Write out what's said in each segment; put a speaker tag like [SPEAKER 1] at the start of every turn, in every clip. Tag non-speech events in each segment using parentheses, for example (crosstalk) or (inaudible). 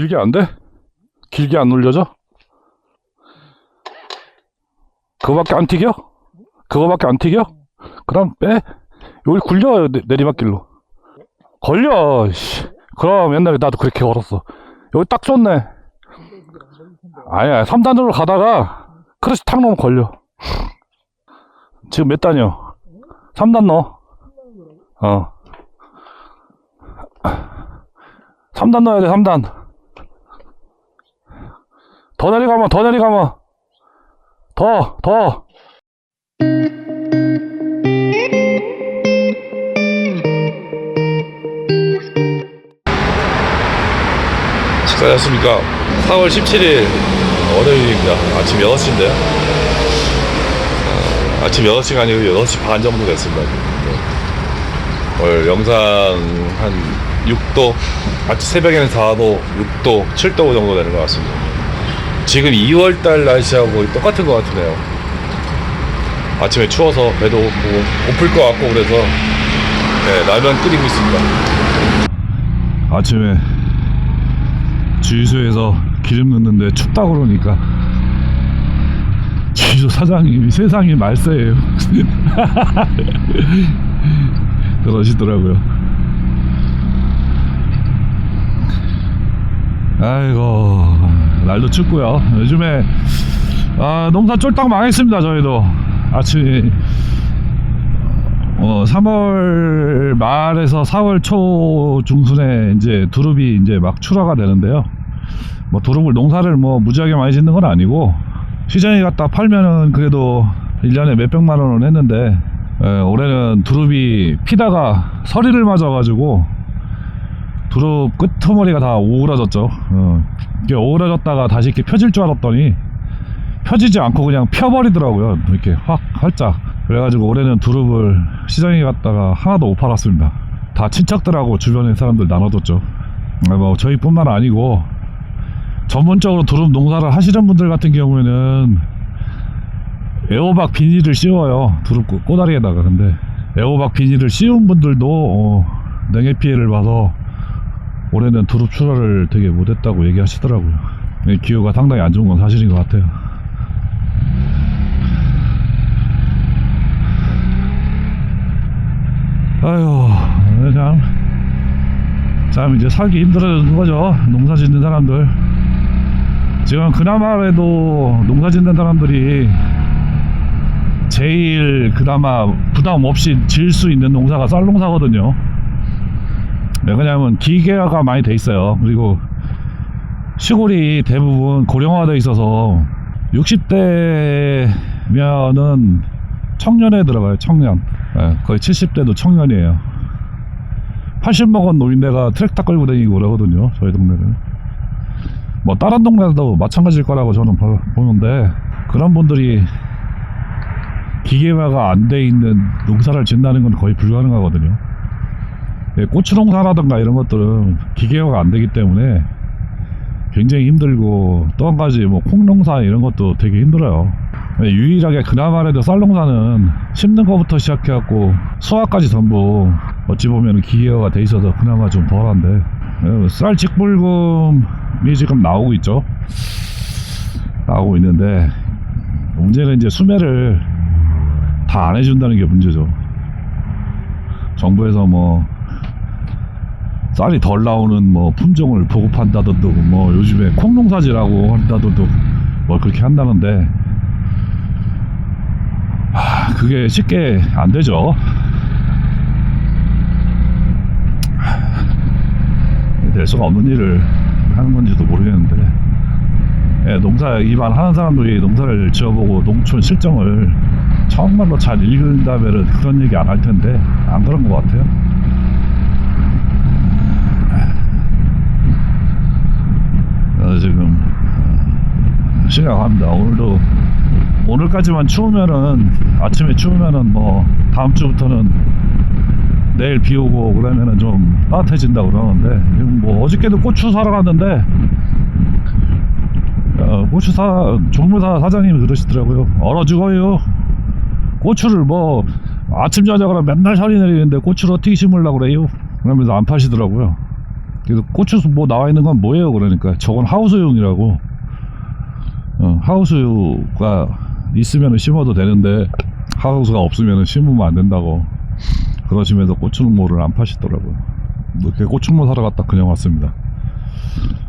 [SPEAKER 1] 길게 안 돼? 길게 안 눌려져? 그거밖에 안 튀겨? 그거밖에 안 튀겨? 그럼 빼. 여기 굴려, 내, 내리막길로. 걸려, 씨. 그럼 옛날에 나도 그렇게 걸었어. 여기 딱 좋네. 아니야, 3단으로 가다가, 크러시 탁 넣으면 걸려. 지금 몇 단이요? 3단 넣어. 어. 3단 넣어야 돼, 3단. 더 내려가면, 더 내려가면. 더, 더.
[SPEAKER 2] 식사하셨습니까? 4월 17일 월요일입니다. 아침 6시인데요. 아침 6시가 아니고 6시 반 정도 됐습니다. 네. 오늘 영상 한 6도, 아침 새벽에는 4도, 6도, 7도 정도 되는 것 같습니다. 지금 2월달 날씨하고 똑같은 것 같으네요. 아침에 추워서 배도 고프고, 고플 것 같고 그래서 네, 라면 끓이고 있습니다.
[SPEAKER 1] 아침에 주유소에서 기름 넣는데 춥다 그러니까 주유소 사장님이 세상이 말세예요. (laughs) 그러시더라고요. 아이고 날도 춥고요. 요즘에 아, 농사 쫄딱 망했습니다. 저희도 아침 어, 3월 말에서 4월 초 중순에 이제 두릅이 이제 막 출하가 되는데요. 뭐 두릅을 농사를 뭐 무지하게 많이 짓는 건 아니고 시장에 갖다 팔면은 그래도 1년에 몇백만 원은 했는데 에, 올해는 두릅이 피다가 서리를 맞아가지고 두릅 끄트머리가 다 오그라졌죠. 어, 이게 오그라졌다가 다시 이렇게 펴질 줄 알았더니 펴지지 않고 그냥 펴버리더라고요. 이렇게 확 활짝. 그래가지고 올해는 두릅을 시장에 갔다가 하나도 못 팔았습니다. 다 친척들하고 주변의 사람들 나눠줬죠. 아, 뭐 저희뿐만 아니고 전문적으로 두릅 농사를 하시는 분들 같은 경우에는 애호박 비닐을 씌워요. 두릅 꼬- 꼬다리에다가. 근데 애호박 비닐을 씌운 분들도 어, 냉해 피해를 봐서 올해는 두릅 출하를 되게 못했다고 얘기하시더라고요. 네, 기후가 상당히 안 좋은 건 사실인 것 같아요. 아유, 참, 참 이제 살기 힘들어지는 거죠. 농사 짓는 사람들. 지금 그나마라도 농사 짓는 사람들이 제일 그나마 부담 없이 지을 수 있는 농사가 쌀 농사거든요. 왜 그러냐면 기계화가 많이 돼 있어요. 그리고 시골이 대부분 고령화돼 있어서 60대면은 청년에 들어가요. 청년. 예, 거의 70대도 청년이에요. 80 먹은 노인네가 트랙터 끌고 다니고 그러거든요. 저희 동네는. 뭐 다른 동네도 마찬가지일 거라고 저는 보- 보는데 그런 분들이 기계화가 안 돼 있는 농사를 짓는다는 건 거의 불가능하거든요. 예, 고추 농사라든가 이런 것들은 기계화가 안 되기 때문에 굉장히 힘들고 또 한 가지 뭐 콩농사 이런 것도 되게 힘들어요. 예, 유일하게 그나마라도 쌀농사는 심는 것부터 시작해갖고 수확까지 전부 어찌 보면 기계화가 돼 있어서 그나마 좀 덜한데 예, 쌀 직불금이 지금 나오고 있죠. 나오고 있는데 문제는 이제 수매를 다 안 해준다는 게 문제죠. 정부에서 뭐 쌀이 덜 나오는 뭐 품종을 보급한다던도 뭐 요즘에 콩농사지라고 한다던도 뭐 그렇게 한다는데 하, 그게 쉽게 안 되죠. 하, 될 수가 없는 일을 하는 건지도 모르겠는데 예, 농사 일반 하는 사람들이 농사를 지어보고 농촌 실정을 정말로 잘 읽은다면 그런 얘기 안 할 텐데 안 그런 것 같아요. 어, 지금 어, 심각합니다. 오늘도 오늘까지만 추우면은 아침에 추우면은 뭐 다음 주부터는 내일 비 오고 그러면은 좀 따뜻해진다 고 그러는데 지금 뭐 어저께도 고추 사러 갔는데 어, 고추 사 종무사 사장님이 그러시더라고요. 얼어 죽어요. 고추를 뭐 아침 저녁으로 맨날 살이 내리는데 고추를 어떻게 심으려고 그래요? 그러면서 안 파시더라고요. 그래서 고추 뭐 나와 있는 건 뭐예요? 그러니까 저건 하우스용이라고. 어, 하우스가 있으면 심어도 되는데 하우스가 없으면 심으면 안 된다고 그러시면서 고추농모를 안 파시더라고요. 뭐 이렇게 고추농모 사러 갔다 그냥 왔습니다.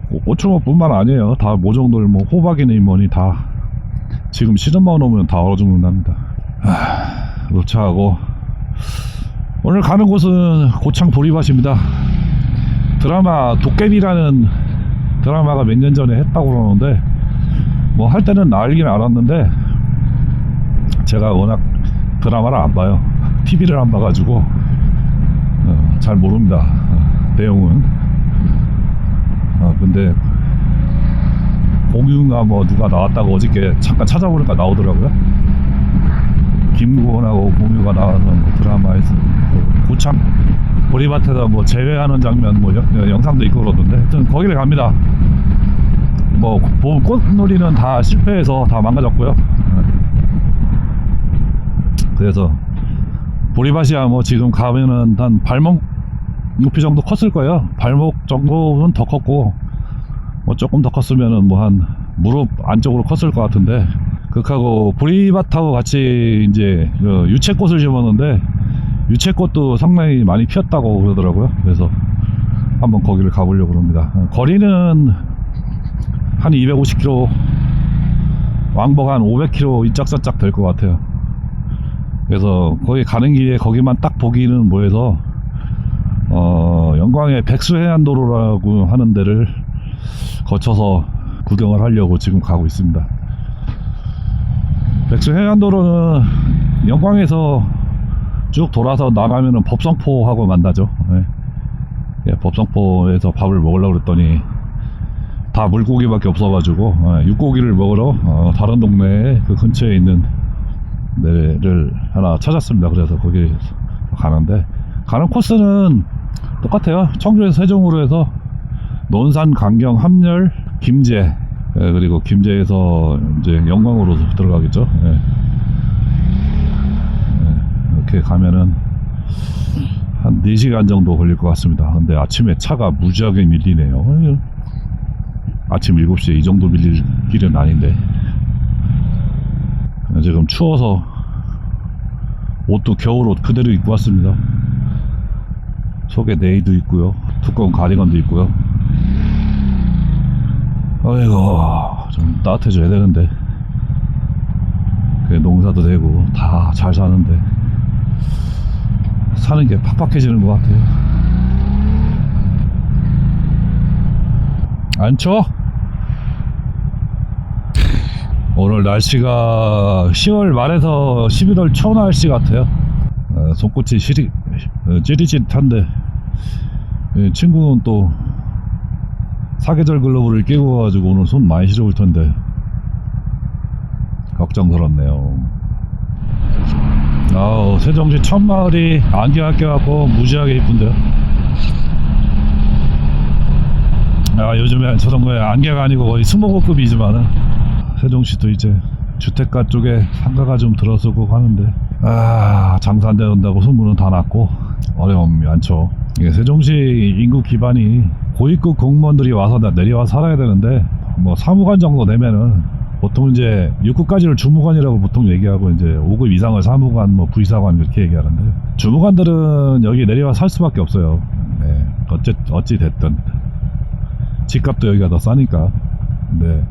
[SPEAKER 1] 뭐 고추농모뿐만 아니에요. 다 모종들 뭐 호박이니 뭐니 다 지금 시즌만 오면 다 얼어 죽는답니다. 아, 노차하고 오늘 가는 곳은 고창 보리밭입니다. 드라마 도깨비라는 드라마가 몇 년 전에 했다고 그러는데 뭐 할 때는 알긴 알았는데 제가 워낙 드라마를 안 봐요. TV를 안 봐가지고 어, 잘 모릅니다. 어, 내용은. 어, 근데 공유가 뭐 누가 나왔다고 어저께 잠깐 찾아보니까 나오더라고요. 김구원하고 공유가 나와서 뭐 드라마에서 그 고창 보리밭에다 뭐 재회하는 장면 뭐 여- 영상도 있고 그러던데 하여튼 거기를 갑니다. 뭐 보- 꽃놀이는 다 실패해서 다 망가졌고요. 그래서 보리밭이야 뭐 지금 가면은 한 발목 높이 정도 컸을 거예요. 발목 정도는 더 컸고 뭐 조금 더 컸으면은 뭐 한 무릎 안쪽으로 컸을 것 같은데 그하고 보리밭하고 같이 이제 그 유채꽃을 심었는데 유채꽃도 상당히 많이 피었다고 그러더라고요. 그래서 한번 거기를 가보려고 합니다. 어, 거리는 한 250km 왕복 한 500km 이짝저짝 될 것 같아요. 그래서 거기 가는 길에 거기만 딱 보기는 뭐해서 어, 영광의 백수해안도로라고 하는 데를 거쳐서 구경을 하려고 지금 가고 있습니다. 백수해안도로는 영광에서 쭉 돌아서 나가면은 법성포하고 만나죠. 예. 예, 법성포에서 밥을 먹으려고 그랬더니 다 물고기밖에 없어가지고 어, 육고기를 먹으러 어, 다른 동네에 그 근처에 있는 데를 하나 찾았습니다. 그래서 거기 가는데 가는 코스는 똑같아요. 청주에서 세종으로 해서 논산, 강경, 함열, 김제 예, 그리고 김제에서 이제 영광으로 들어가겠죠. 예. 예, 이렇게 가면은 한 4시간 정도 걸릴 것 같습니다. 근데 아침에 차가 무지하게 밀리네요. 아침 7시에 이 정도 밀릴 길은 아닌데. 지금 추워서 옷도 겨울옷 그대로 입고 왔습니다. 속에 네이도 있고요. 두꺼운 가디건도 있고요. 아이고, 좀 따뜻해져야 되는데. 농사도 되고, 다 잘 사는데. 사는 게 팍팍해지는 것 같아요. 안 추워? 오늘 날씨가 10월 말에서 11월 초 날씨 같아요. 어, 손끝이 시리, 어, 찌릿찌릿한데 예, 친구는 또 사계절 글러브를 끼고 가지고 오늘 손 많이 시려울 텐데 걱정스럽네요. 아우 세종시 첫마을이 안개가 껴갖고 무지하게 이쁜데요. 아 요즘에 저런 거에 안개가 아니고 거의 스모그급이지만은 세종시도 이제 주택가 쪽에 상가가 좀 들어서고 하는데 아 장사 안 된다고 소문은 다 났고 어려움이 많죠 이게 세종시 인구 기반이 고위급 공무원들이 와서 다 내려와 살아야 되는데 뭐 사무관 정도 되면은 보통 이제 6급까지를 주무관이라고 보통 얘기하고 이제 5급 이상을 사무관 뭐 부의사관 이렇게 얘기하는데 주무관들은 여기 내려와 살 수밖에 없어요 네, 어찌, 어찌 됐든 집값도 여기가 더 싸니까 근데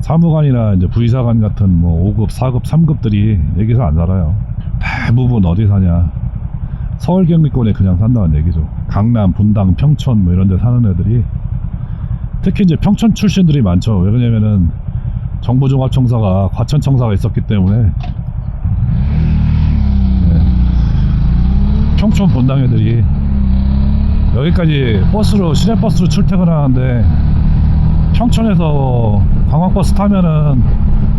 [SPEAKER 1] 사무관이나 이제 부의사관 같은 뭐 5급, 4급, 3급들이 여기서 안 살아요. 대부분 어디 사냐? 서울 경기권에 그냥 산다는 얘기죠. 강남, 분당, 평촌 뭐 이런 데 사는 애들이 특히 이제 평촌 출신들이 많죠. 왜 그러냐면은 정부종합청사가 과천청사가 있었기 때문에 네. 평촌 분당 애들이 여기까지 버스로 시내버스로 출퇴근하는데 평촌에서 관광버스 타면은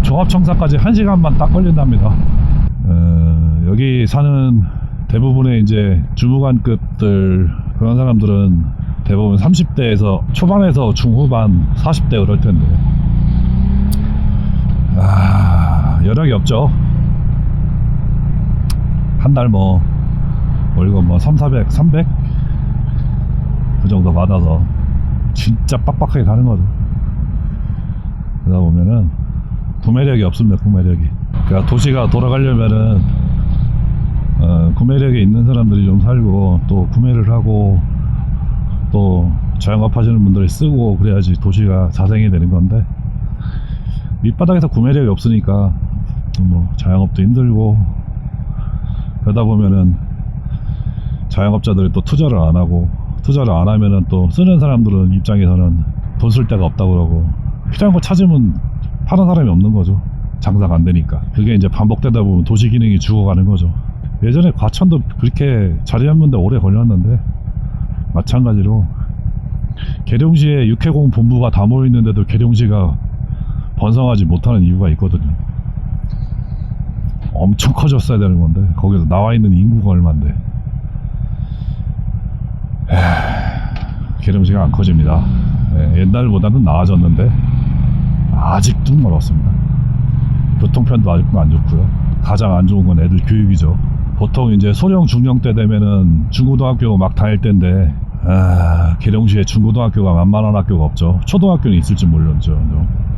[SPEAKER 1] 종합청사까지 1시간만 딱 걸린답니다. 어, 여기 사는 대부분의 이제 주무관급들 그런 사람들은 대부분 30대에서 초반에서 중후반 40대 그럴 텐데 아 여력이 없죠. 한 달 뭐 월급 뭐 3, 400, 300 그 정도 받아서 진짜 빡빡하게 사는 거죠. 그러다 보면은 구매력이 없습니다. 구매력이. 그러니까 도시가 돌아가려면은 어, 구매력이 있는 사람들이 좀 살고 또 구매를 하고 또 자영업 하시는 분들이 쓰고 그래야지 도시가 자생이 되는 건데 밑바닥에서 구매력이 없으니까 뭐 자영업도 힘들고 그러다 보면은 자영업자들이 또 투자를 안 하고 투자를 안 하면은 또 쓰는 사람들은 입장에서는 돈 쓸 데가 없다고 그러고 필요한 거 찾으면 파는 사람이 없는 거죠. 장사가 안 되니까. 그게 이제 반복되다 보면 도시 기능이 죽어가는 거죠. 예전에 과천도 그렇게 자리 잡는데 오래 걸렸는데 마찬가지로 계룡시에 육해공 본부가 다 모여있는데도 계룡시가 번성하지 못하는 이유가 있거든요. 엄청 커졌어야 되는 건데 거기서 나와 있는 인구가 얼만데. 계룡시가 안 커집니다. 예, 옛날보다는 나아졌는데 아직도 멀었습니다. 교통편도 아직도 안 좋고요. 가장 안 좋은 건 애들 교육이죠. 보통 이제 소령 중령 때 되면은 중고등학교 막 다닐 때인데 아, 계룡시에 중고등학교가 만만한 학교가 없죠. 초등학교는 있을지 몰랐죠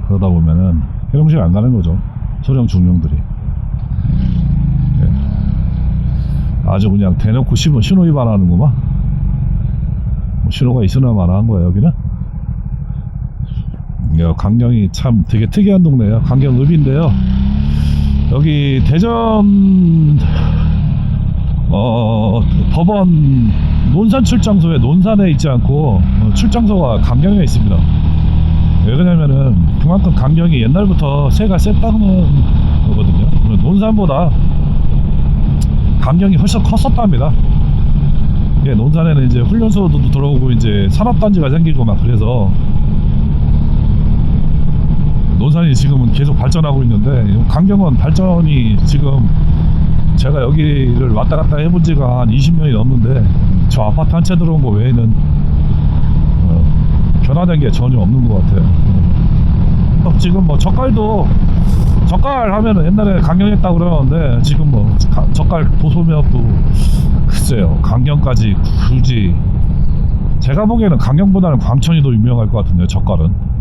[SPEAKER 1] 그러다 보면은 계룡시가 안 가는 거죠. 소령 중령들이. 예. 아주 그냥 대놓고 신호, 신호 위반하는구만. 뭐 신호가 있으나 마나 한 거야 여기는? 야, 강경이 참 되게 특이한 동네예요. 강경읍인데요. 여기 대전 어, 법원 논산 출장소에 논산에 있지 않고 어, 출장소가 강경에 있습니다 왜 그러냐면은 그만큼 강경이 옛날부터 새가 셌다는 거거든요. 논산보다 강경이 훨씬 컸었답니다. 예, 논산에는 이제 훈련소도 들어오고 이제 산업단지가 생기고 막 그래서 논산이 지금은 계속 발전하고 있는데 강경은 발전이 지금 제가 여기를 왔다 갔다 해본 지가 한 20년이 넘는데 저 아파트 한 채 들어온 거 외에는 어, 변화된 게 전혀 없는 것 같아요. 어, 지금 뭐 젓갈도 젓갈 하면은 옛날에 강경했다고 그러는데 지금 뭐 가- 젓갈 도소매업도 글쎄요 강경까지 굳이. 제가 보기에는 강경보다는 광천이 더 유명할 것 같은데요 젓갈은.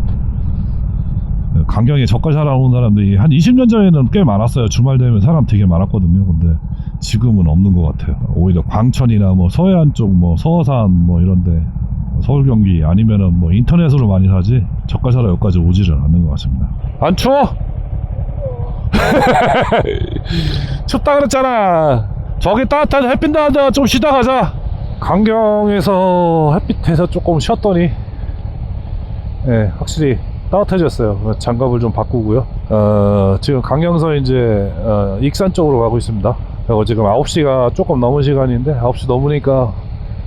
[SPEAKER 1] 강경에 젓갈 사러 오는 사람들이 한 20년 전에는 꽤 많았어요. 주말 되면 사람 되게 많았거든요. 근데 지금은 없는 것 같아요. 오히려 광천이나 뭐 서해안 쪽 뭐 서산 뭐 이런데 서울 경기 아니면은 뭐 인터넷으로 많이 사지 사러 여기까지 오지를 않는 것 같습니다. 안 추워? (laughs) 춥다 그랬잖아. 저기 따뜻한 햇빛 나는데 좀 쉬다 가자. 강경에서 햇빛에서 조금 쉬었더니 예, 확실히 따뜻해졌어요. 장갑을 좀 바꾸고요. 어, 지금 강경서 이제 어, 익산 쪽으로 가고 있습니다. 그리고 지금 9시가 조금 넘은 시간인데 9시 넘으니까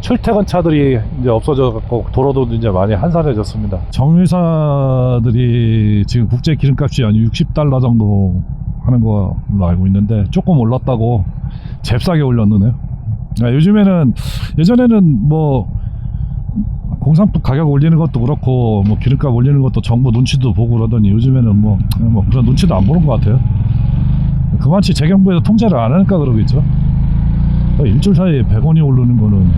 [SPEAKER 1] 출퇴근 차들이 이제 없어져 갖고 도로도 이제 많이 한산해졌습니다. 정유사들이 지금 국제 기름값이 한 60달러 정도 하는 걸로 알고 있는데 조금 올랐다고 잽싸게 올렸느네요. 아, 요즘에는 예전에는 뭐 공산품 가격 올리는 것도 그렇고 뭐 기름값 올리는 것도 정부 눈치도 보고 그러더니 요즘에는 뭐, 뭐 그런 눈치도 안 보는 것 같아요. 그만치 재경부에서 통제를 안 하니까 그러겠죠. 일주일 사이에 100원이 오르는 거는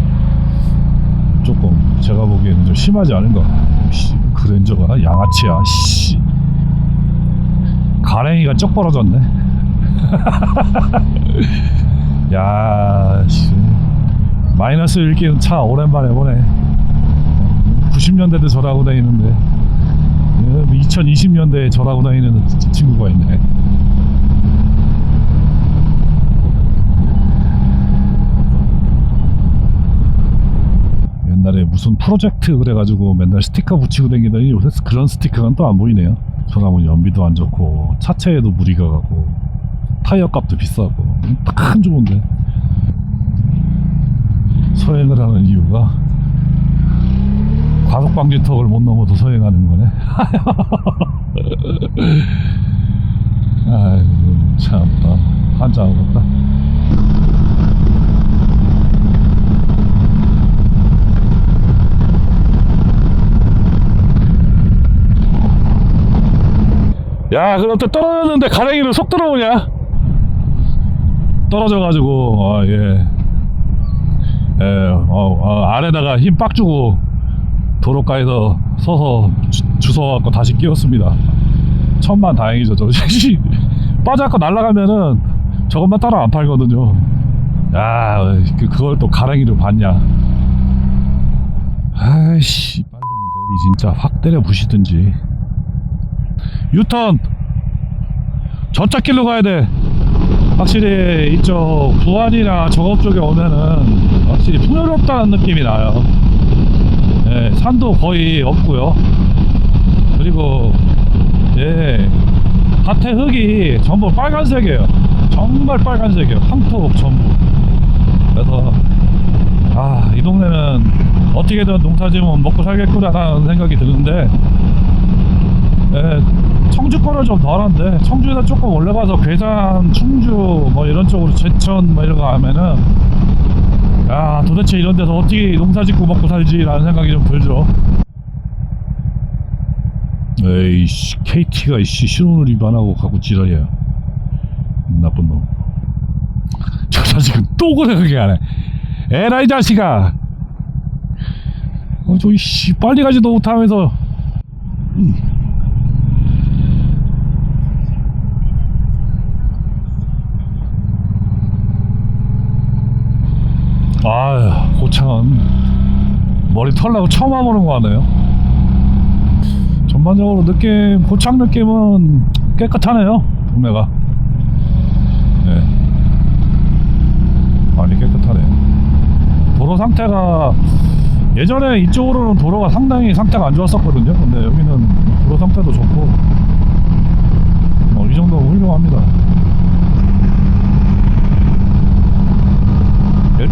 [SPEAKER 1] 조금 제가 보기에는 좀 심하지 않은가? 씨, 그랜저가 양아치야 씨. 가랭이가 쩍 벌어졌네. (laughs) 야 씨. 마이너스 읽기는 차 오랜만에 보네. 90년대도 저라고 다니는데. 2020년대에 저라고 다니는 친구가 있네 옛날에 무슨 프로젝트 그래가지고 맨날 스티커 붙이고 다니더니 요새 그런 스티커는 또 안 보이네요. 저라면 연비도 안 좋고 차체에도 무리가 가고 타이어 값도 비싸고 딱안 좋은데 서행을 하는 이유가 과속 방지턱을 못 넘어도 서행하는 거네. (laughs) 아이고 참다 한장하겠다. 야, 그럼 또 떨어졌는데 가랭이로 속 들어오냐? 떨어져가지고, 아, 예. 예, 어, 어, 아래다가 힘 빡 주고 도로가에서 서서 주, 주워갖고 다시 끼웠습니다. 천만 다행이죠. 저 (laughs) 빠져갖고 날아가면은 저것만 따라 안 팔거든요. 야, 그, 그걸 또 가랑이로 봤냐. 아이씨, 빨리 대비 진짜 확 때려 부시든지. 유턴! 저쪽 길로 가야 돼. 확실히 이쪽 부안이나 저업 쪽에 오면은 확실히 풍요롭다는 느낌이 나요. 예, 산도 거의 없고요. 그리고 예, 밭에 흙이 전부 빨간색이에요. 정말 빨간색이에요. 황토 전부. 그래서 아, 이 동네는 어떻게든 농사지으면 먹고 살겠구나라는 생각이 드는데 예, 청주 거는 좀 덜한데 청주에서 조금 올라가서 괴산, 충주 뭐 이런 쪽으로 제천 뭐 이런 거 하면은 야 도대체 이런 데서 어떻게 농사 짓고 먹고 살지라는 생각이 좀 들죠. 에이씨 KT가 이씨 신호를 안 하고 가고 지랄이야. 나쁜 놈. 저 자식은 또 고생하게 하네. 에라이 자식아! 어, 저이씨 빨리 가지도 못하면서 아, 고창은 머리 털나고 처음 와보는 거 같네요. 전반적으로 느낌, 고창 느낌은 깨끗하네요, 동네가. 네. 많이 깨끗하네요. 도로 상태가 예전에 이쪽으로는 도로가 상당히 상태가 안 좋았었거든요. 근데 여기는 도로 상태도 좋고, 뭐, 이 정도면 훌륭합니다.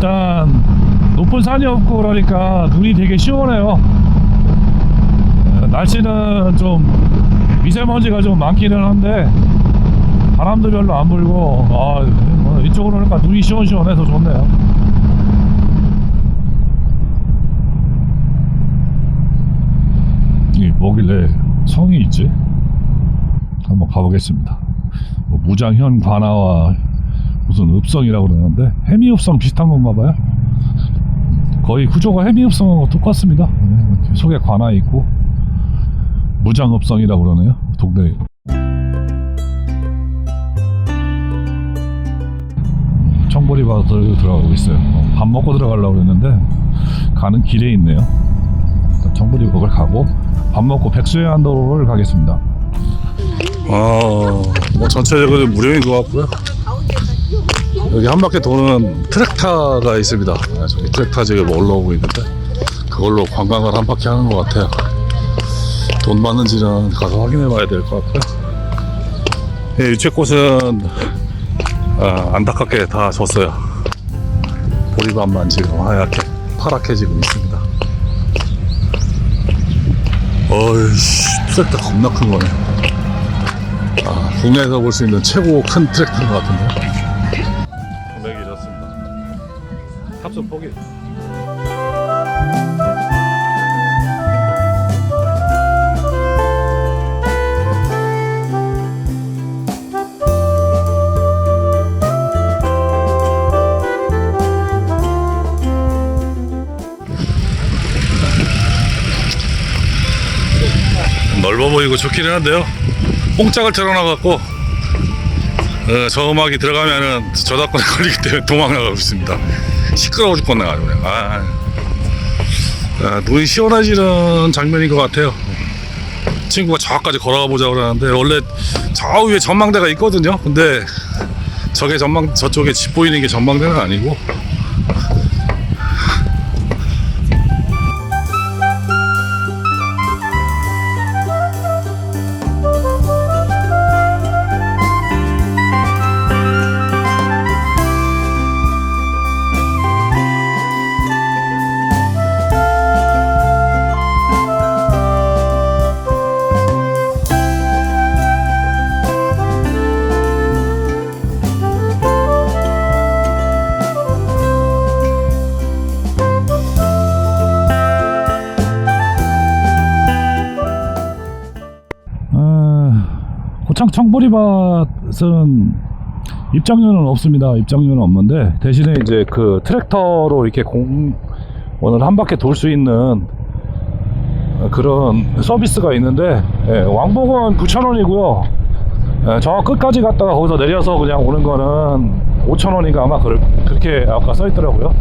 [SPEAKER 1] 일단 높은 산이 없고 그러니까 눈이 되게 시원해요. 어, 날씨는 좀 미세먼지가 좀 많기는 한데 바람도 별로 안 불고 아, 뭐 이쪽으로 오니까 눈이 시원시원해서 좋네요. 이게 뭐길래 성이 있지? 한번 가보겠습니다. 뭐 무장현 관아와 무슨 읍성이라고 그러는데 해미읍성 비슷한 건가 봐요. 거의 구조가 해미읍성하고 똑같습니다. 네, 속에 관아 있고 무장읍성이라고 그러네요 동네. 청보리바들 들어가고 있어요. 어, 밥 먹고 들어가려고 그랬는데 가는 길에 있네요. 일단 청보리 거길 가고 밥 먹고 백수해안 도로를 가겠습니다. 아, 뭐 전체적으로 무료인 것 같고요 여기 한 바퀴 도는 트랙타가 있습니다. 네, 저기 트랙타 지금 올라오고 있는데 그걸로 관광을 한 바퀴 하는 것 같아요. 돈 많은지는 가서 확인해 봐야 될 것 같고요. 예, 유채꽃은 아, 안타깝게 다 졌어요. 보리밥만 지금 하얗게 파랗게 지금 있습니다. 어이씨, 트랙터 겁나 큰 거네. 아, 국내에서 볼 수 있는 최고 큰 트랙터인 것 같은데. 탑승 포기. 넓어 보이고 좋기는 한데요. 뽕짝을 틀어놔갖고 어, 저 음악이 들어가면은 저작권에 (laughs) 걸리기 때문에 도망나가고 있습니다. 시끄러워 죽겠네가지고 그냥. 아, 아, 눈이 시원해지는 장면인 것 같아요. 친구가 저까지 걸어가 보자 그러는데 원래 저 위에 전망대가 있거든요. 근데 저게 전망 저쪽에 집 보이는 게 전망대는 아니고 청보리밭은 입장료는 없습니다. 입장료는 없는데 대신에 이제 그 트랙터로 이렇게 공 오늘 한 바퀴 돌 수 있는 그런 서비스가 있는데 예, 왕복은 9,000원이고요. 예, 저 끝까지 갔다가 거기서 내려서 그냥 오는 거는 5,000원인가 아마 그럴, 그렇게 아까 써 있더라고요.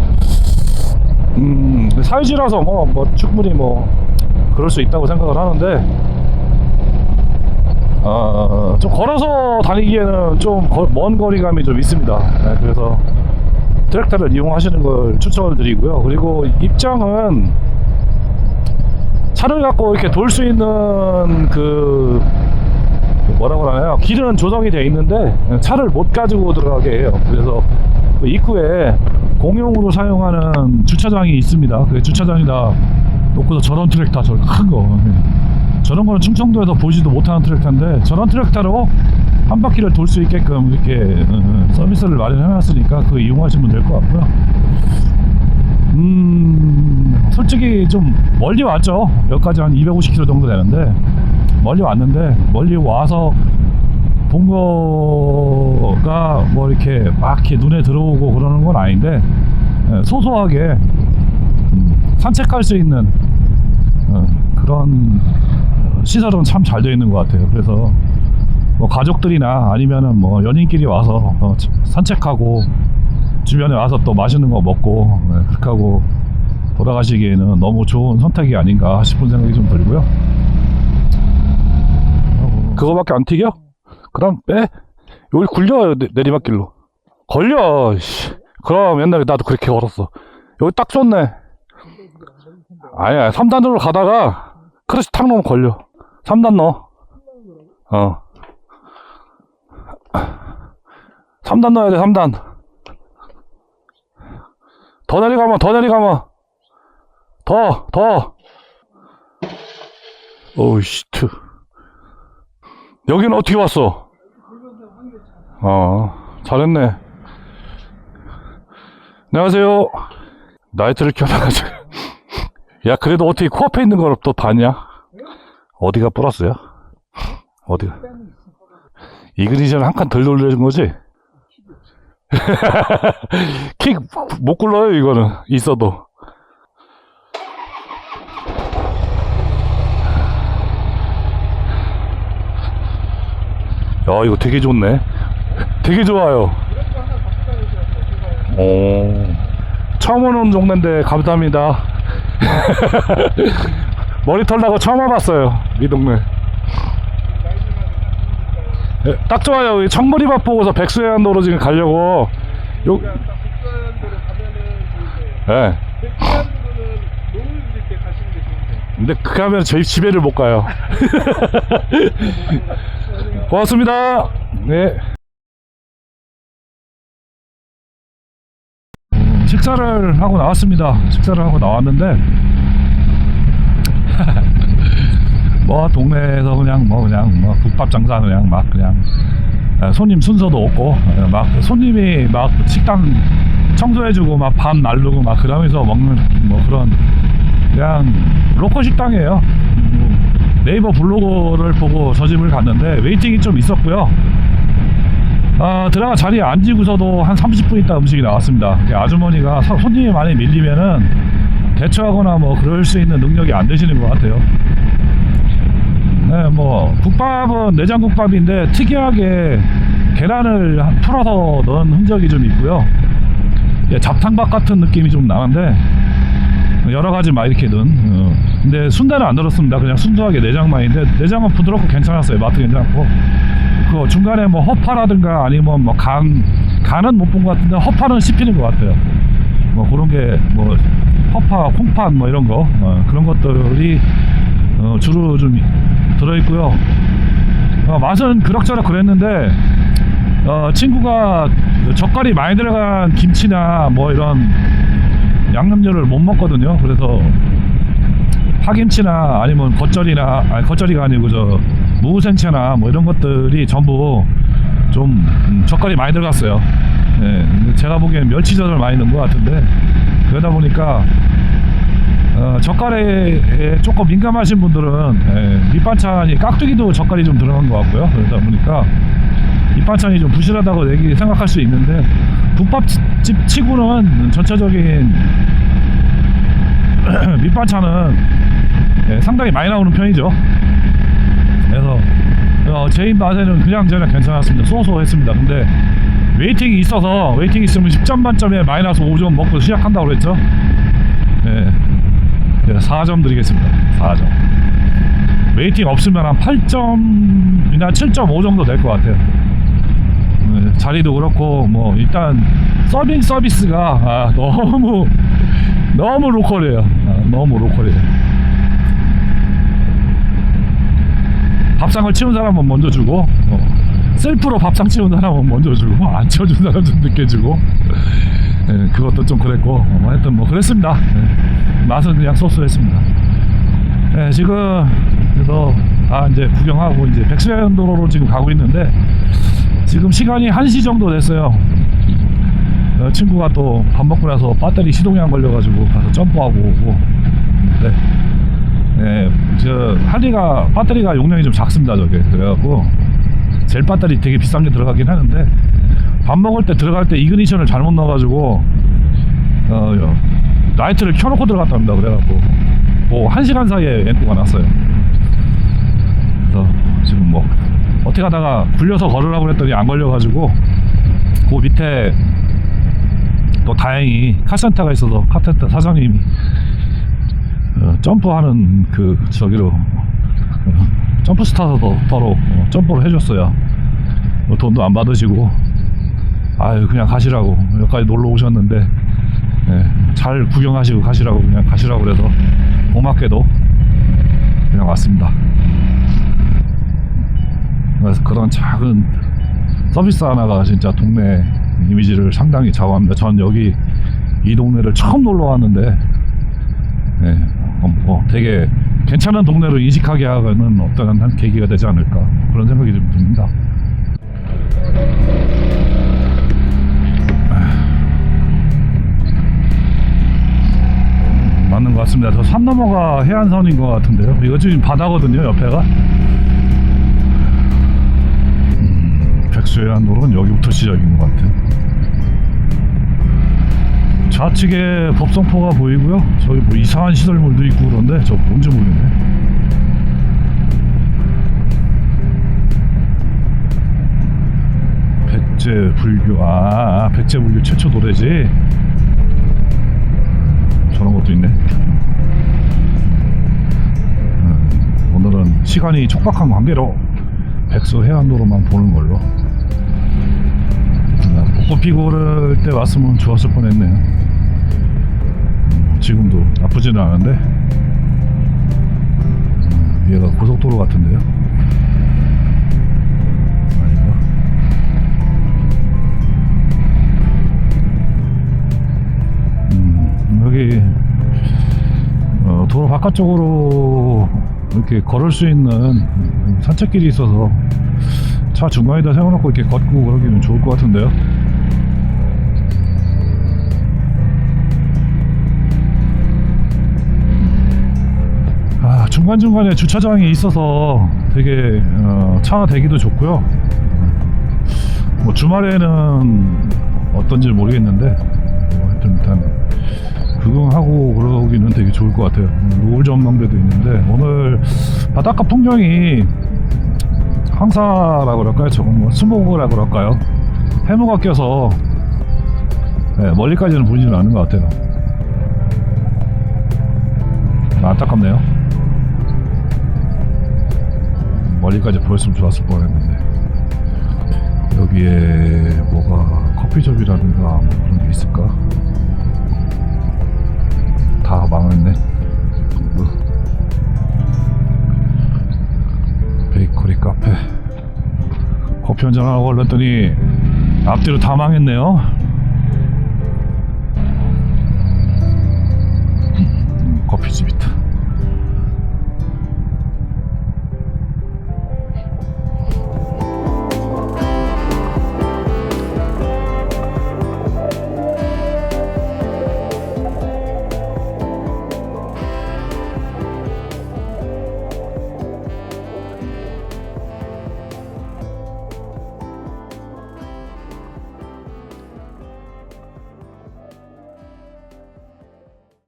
[SPEAKER 1] 음, 사유지라서 뭐, 뭐 충분히 뭐 그럴 수 있다고 생각을 하는데 어, 좀 걸어서 다니기에는 좀 먼 거리감이 좀 있습니다. 네, 그래서 트랙터를 이용하시는 걸 추천을 드리고요. 그리고 입장은 차를 갖고 이렇게 돌 수 있는 그 뭐라고 하나요? 길은 조성이 되어 있는데 차를 못 가지고 들어가게 해요. 그래서 그 입구에 공용으로 사용하는 주차장이 있습니다. 그 주차장에다 놓고서 저런 트랙터 저런 큰 거. 예. 저런 거는 충청도에서 보지도 못하는 트랙터인데 저런 트랙터로 한 바퀴를 돌 수 있게끔 이렇게 어, 서비스를 마련해놨으니까 그 이용하시면 될 것 같고요. 음, 솔직히 좀 멀리 왔죠. 여기까지 한 250km 정도 되는데 멀리 왔는데 멀리 와서 본 거가 뭐 이렇게 막 이렇게 눈에 들어오고 그러는 건 아닌데 예, 소소하게 음, 산책할 수 있는 어, 그런 시설은 참 잘 되어 있는 것 같아요. 그래서 뭐 가족들이나 아니면은 뭐 연인끼리 와서 어, 산책하고 주변에 와서 또 맛있는 거 먹고 네, 그렇게 하고 돌아가시기에는 너무 좋은 선택이 아닌가 싶은 생각이 좀 들고요. 그거밖에 안 튀겨? 그럼 빼. 여기 굴려 내, 내리막길로. 걸려. 씨. 그럼 옛날에 나도 그렇게 걸었어. 여기 딱 좋네. 아니야 3단으로 가다가 크러시 탁 넣으면 걸려. 3단 넣어. 어. 3단 넣어야 돼 3단. 더 내려가면 더 내려가면 더 더. 오우 시트. 여기는 어떻게 왔어? 어, 잘했네. 안녕하세요. 나이트를 켜놔가지고. 야, 그래도 어떻게 코앞에 있는 걸 또 봤냐? 어디가 플러스야? 어디가? 이그니션 한칸 덜 돌려준 거지? (laughs) 킥 못 굴러요, 이거는. 있어도. 야, 이거 되게 좋네. 되게 좋아요. 오. 처음 오는 동네인데 감사합니다. (laughs) 머리 털라고 처음 와봤어요. 이 동네. 예, 딱 좋아요. 이 청머리밭 보고서 백수해안도로 지금 가려고. 요,
[SPEAKER 3] 좋은데
[SPEAKER 1] 근데 그 가면 저희 집에를 못 가요. (laughs) 고맙습니다. 네. 식사를 하고 나왔습니다. 식사를 하고 나왔는데 (laughs) 뭐 동네에서 그냥 뭐 그냥 뭐 국밥 장사 그냥 막 그냥 에, 손님 순서도 없고 에, 막 손님이 막 식당 청소해주고 막 밥 날르고 막 그러면서 먹는 뭐 그런 그냥 로컬 식당이에요. 음, 네이버 블로그를 보고 저 집을 갔는데 웨이팅이 좀 있었고요. 아, 들어가 자리에 앉으고서도 한 30분 있다 음식이 나왔습니다. 아주머니가 사- 손님이 많이 밀리면은 대처하거나 뭐 그럴 수 있는 능력이 안 되시는 것 같아요. 네, 뭐 국밥은 내장국밥인데 특이하게 계란을 한- 풀어서 넣은 흔적이 좀 있고요. 예, 잡탕밥 같은 느낌이 좀 나는데 여러 가지 막 이렇게 넣은. 어. 근데 순대는 안 들었습니다. 그냥 순수하게 내장만인데 내장은 부드럽고 괜찮았어요. 맛도 괜찮고. 그 중간에 뭐 허파라든가 아니면 뭐 간, 간은 못 본 것 같은데 허파는 씹히는 것 같아요. 뭐 그런 게뭐 허파, 콩팥 뭐 이런 거 어, 그런 것들이 어, 주로 좀 들어있고요. 어, 맛은 그럭저럭 그랬는데 어, 친구가 젓갈이 많이 들어간 김치나 뭐 이런 양념류를 못 먹거든요. 그래서 파김치나 아니면 겉절이나 아니 겉절이가 아니고 저 무생채나 뭐 이런 것들이 전부 좀 음, 젓갈이 많이 들어갔어요. 예, 제가 보기엔 멸치젓을 많이 넣은 것 같은데 그러다 보니까 어, 젓갈에 조금 민감하신 분들은 예, 밑반찬이 깍두기도 젓갈이 좀 들어간 것 같고요. 그러다 보니까 밑반찬이 좀 부실하다고 얘기 생각할 수 있는데 국밥집 치고는 전체적인 (clears throat) 밑반찬은 예, 상당히 많이 나오는 편이죠. 그래서 어, 제 입맛에는 그냥 저냥 괜찮았습니다. 쏘쏘했습니다. 근데 웨이팅이 있어서 웨이팅 있으면 10점 만점에 마이너스 5점 먹고 시작한다고 그랬죠. 예. 예, 4점 드리겠습니다. 4점. 웨이팅 없으면 한 8점이나 7.5 정도 될 것 같아요. 예, 자리도 그렇고 뭐 일단 서빙 서비스가 아, 너무 너무 로컬이에요. 아, 너무 로컬이에요. 밥상을 치운 사람은 먼저 주고 어, 셀프로 밥상 치운 사람은 먼저 주고 안 치워준 사람 좀 늦게 주고 예, 그것도 좀 그랬고 어, 하여튼 뭐 그랬습니다. 예, 맛은 그냥 소스했습니다. 예, 지금 그래서 다 이제 구경하고 이제 백수연도로로 지금 가고 있는데 지금 시간이 1시 정도 됐어요. 어, 친구가 또 밥 먹고 나서 배터리 시동이 안 걸려가지고 가서 점프하고 오고 네. 예, 저 한리가 배터리가 용량이 좀 작습니다 저게 그래갖고 젤 배터리 되게 비싼 게 들어가긴 하는데 밥 먹을 때 들어갈 때 이그니션을 잘못 넣어가지고 어 요, 라이트를 켜놓고 들어갔답니다 그래갖고 뭐한 시간 사이에 앵꾸가 났어요 그래서 지금 뭐 어떻게 하다가 굴려서 걸으라고 했더니 안 걸려가지고 그 밑에 또 다행히 카센터가 있어서 카센터 사장님이 어, 점프하는 그 저기로 어, 점프 스타터로 어, 점프를 해줬어요. 어, 돈도 안 받으시고 아유 그냥 가시라고 여기까지 놀러 오셨는데 예, 잘 구경하시고 가시라고 그냥 가시라고 그래서 고맙게도 그냥 왔습니다. 그래서 그런 작은 서비스 하나가 진짜 동네 이미지를 상당히 좌우합니다. 전 여기 이 동네를 처음 놀러 왔는데 네, 어, 어, 되게 괜찮은 동네로 인식하게 하는 어떤 한 계기가 되지 않을까 그런 생각이 좀 듭니다. 아, 맞는 것 같습니다. 저 산 넘어가 해안선인 것 같은데요. 이거 지금 바다거든요, 옆에가. 음, 백수해안도로는 여기부터 시작인 것 같아요. 좌측에 법성포가 보이고요. 저기 뭐 이상한 시설물도 있고 그런데 저 뭔지 모르겠네. 백제 불교 아 백제 불교 최초 노래지. 저런 것도 있네. 음, 오늘은 시간이 촉박한 관계로 백수 해안도로만 보는 걸로. 벚꽃 피고 그럴 때 왔으면 좋았을 뻔했네요. 음, 지금도 나쁘지는 않은데 음, 얘가 고속도로 같은데요. 도로 바깥쪽으로 이렇게 걸을 수 있는 산책길이 있어서 차 중간에다 세워놓고 이렇게 걷고 그러기는 좋을 것 같은데요. 아, 중간중간에 주차장이 있어서 되게 어, 차 대기도 좋고요. 뭐 주말에는 어떤지 모르겠는데 구경하고 그러기는 되게 좋을 것 같아요. 노을 전망대도 있는데 오늘 바닷가 풍경이 황사라 그럴까요? 저건 뭐 스모그라 그럴까요? 해무가 껴서 네, 멀리까지는 보이지는 않는 것 같아요. 아, 안타깝네요. 멀리까지 보였으면 좋았을 뻔했는데 여기에 뭐가 커피숍이라든가 뭐 그런 게 있을까? 다 망했네. 뭐. 베이커리 카페 커피 한잔 하고 걸렸더니 앞뒤로 다 망했네요